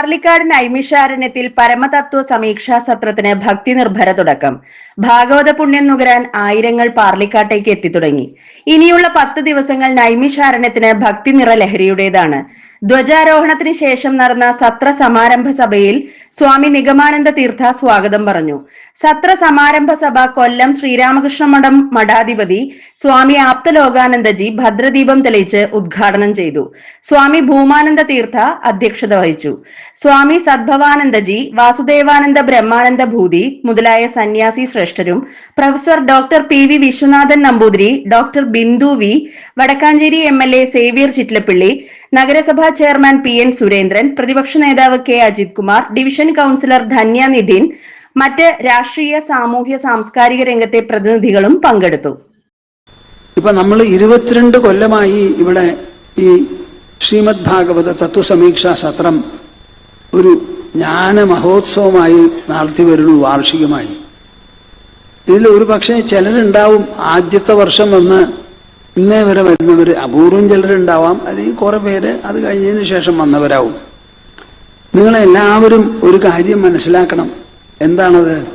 പാർലിക്കാട് നൈമിഷാരണ്യത്തിൽ പരമതത്വ സമീക്ഷാ സത്രത്തിന് ഭക്തി നിർഭര തുടക്കം. ഭാഗവത പുണ്യം നുകരാൻ ആയിരങ്ങൾ പാർലിക്കാട്ടേക്ക് എത്തിത്തുടങ്ങി. ഇനിയുള്ള പത്ത് ദിവസങ്ങൾ നൈമിഷാരണ്യത്തിന് ഭക്തി നിറ ലഹരിയുടേതാണ് ധ്വജാരോഹണത്തിന് ശേഷം നടന്ന സത്ര സമാരംഭ സഭയിൽ സ്വാമി നിഗമാനന്ദ തീർത്ഥ സ്വാഗതം പറഞ്ഞു. സത്ര സമാരംഭ സഭ കൊല്ലം ശ്രീരാമകൃഷ്ണ മഠം മഠാധിപതി സ്വാമി ആപ്തലോകാനന്ദജി ഭദ്രദീപം തെളിയിച്ച് ഉദ്ഘാടനം ചെയ്തു. സ്വാമി ഭൂമാനന്ദ തീർത്ഥ അധ്യക്ഷത വഹിച്ചു. സ്വാമി സദ്ഭവാനന്ദജി വാസുദേവാനന്ദ ബ്രഹ്മാനന്ദ ഭൂതി മുതലായ സന്യാസി ശ്രേഷ്ഠരും professor doctor P V Viswanathan Namboothiri doctor Bindu V Wadakkanchery M L A Xavier Chittilappilly നഗരസഭാ ചെയർമാൻ പി എൻ സുരേന്ദ്രൻ പ്രതിപക്ഷ നേതാവ് K Ajith Kumar division councillor Dhanya Nidhin മറ്റ് രാഷ്ട്രീയ സാമൂഹ്യ സാംസ്കാരിക രംഗത്തെ പ്രതിനിധികളും പങ്കെടുത്തു. ഇപ്പൊ നമ്മൾ ഇരുപത്തിരണ്ട് കൊല്ലമായി ഇവിടെ ഈ ശ്രീമദ് ഭാഗവത തത്വസമീക്ഷാ സത്രം ഒരു ജ്ഞാന മഹോത്സവമായി നടത്തി വരുന്നു വാർഷികമായി. ഇതിൽ ഒരു പക്ഷേ ചിലരുണ്ടാവും ആദ്യത്തെ വർഷം വന്ന് ഇന്നേ വരെ വരുന്നവർ അപൂർവം ചിലരുണ്ടാവാം അല്ലെങ്കിൽ കുറേ പേര് അത് കഴിഞ്ഞതിന് ശേഷം വന്നവരാവും. നിങ്ങളെല്ലാവരും ഒരു കാര്യം മനസ്സിലാക്കണം. എന്താണത്?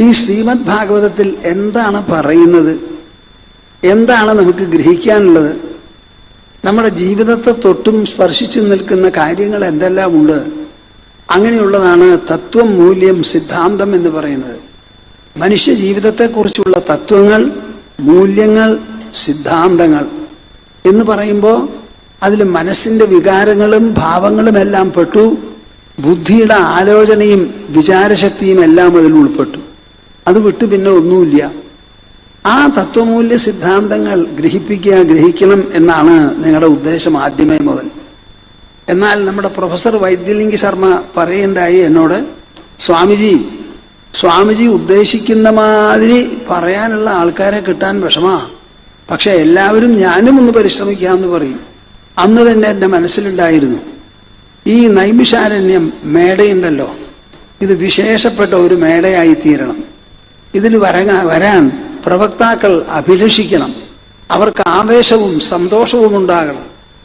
ഈ ശ്രീമദ് ഭാഗവതത്തിൽ എന്താണ് പറയുന്നത്? എന്താണ് നമുക്ക് ഗ്രഹിക്കാനുള്ളത്? നമ്മുടെ ജീവിതത്തെ തൊട്ടും സ്പർശിച്ചു നിൽക്കുന്ന കാര്യങ്ങൾ എന്തെല്ലാം ഉണ്ട് അങ്ങനെയുള്ളതാണ് തത്വം മൂല്യം സിദ്ധാന്തം എന്ന് പറയുന്നത്. മനുഷ്യ ജീവിതത്തെക്കുറിച്ചുള്ള തത്വങ്ങൾ മൂല്യങ്ങൾ സിദ്ധാന്തങ്ങൾ എന്ന് പറയുമ്പോൾ അതിൽ മനസ്സിന്റെ വികാരങ്ങളും ഭാവങ്ങളും എല്ലാം പെട്ടു ബുദ്ധിയുടെ ആലോചനയും വിചാരശക്തിയും എല്ലാം അതിൽ ഉൾപ്പെട്ടു. അത് വിട്ട് പിന്നെ ഒന്നുമില്ല. ആ തത്വമൂല്യ സിദ്ധാന്തങ്ങൾ ഗ്രഹിപ്പിക്കുക ഗ്രഹിക്കണം എന്നാണ് നിങ്ങളുടെ ഉദ്ദേശം ആദ്യമേ മുതൽ. എന്നാൽ നമ്മുടെ പ്രൊഫസർ വൈദ്യലിംഗി ശർമ്മ പറയേണ്ടായി എന്നോട് സ്വാമിജി സ്വാമിജി ഉദ്ദേശിക്കുന്ന മാതിരി പറയാനുള്ള ആൾക്കാരെ കിട്ടാൻ വിഷമാ. പക്ഷെ എല്ലാവരും ഞാനും ഒന്ന് പരിശ്രമിക്കാമെന്ന് പറയും. അന്ന് തന്നെ എന്റെ മനസ്സിലുണ്ടായിരുന്നു. ഈ നൈമിഷാരണ്യം മേടയുണ്ടല്ലോ. ഇത് വിശേഷപ്പെട്ട ഒരു മേടയായി തീരണം ഇതിൽ വരങ്ങ വരാൻ പ്രവക്താക്കൾ അഭിലഷിക്കണം. അവർക്ക് ആവേശവും സന്തോഷവും ഉണ്ടാകണം.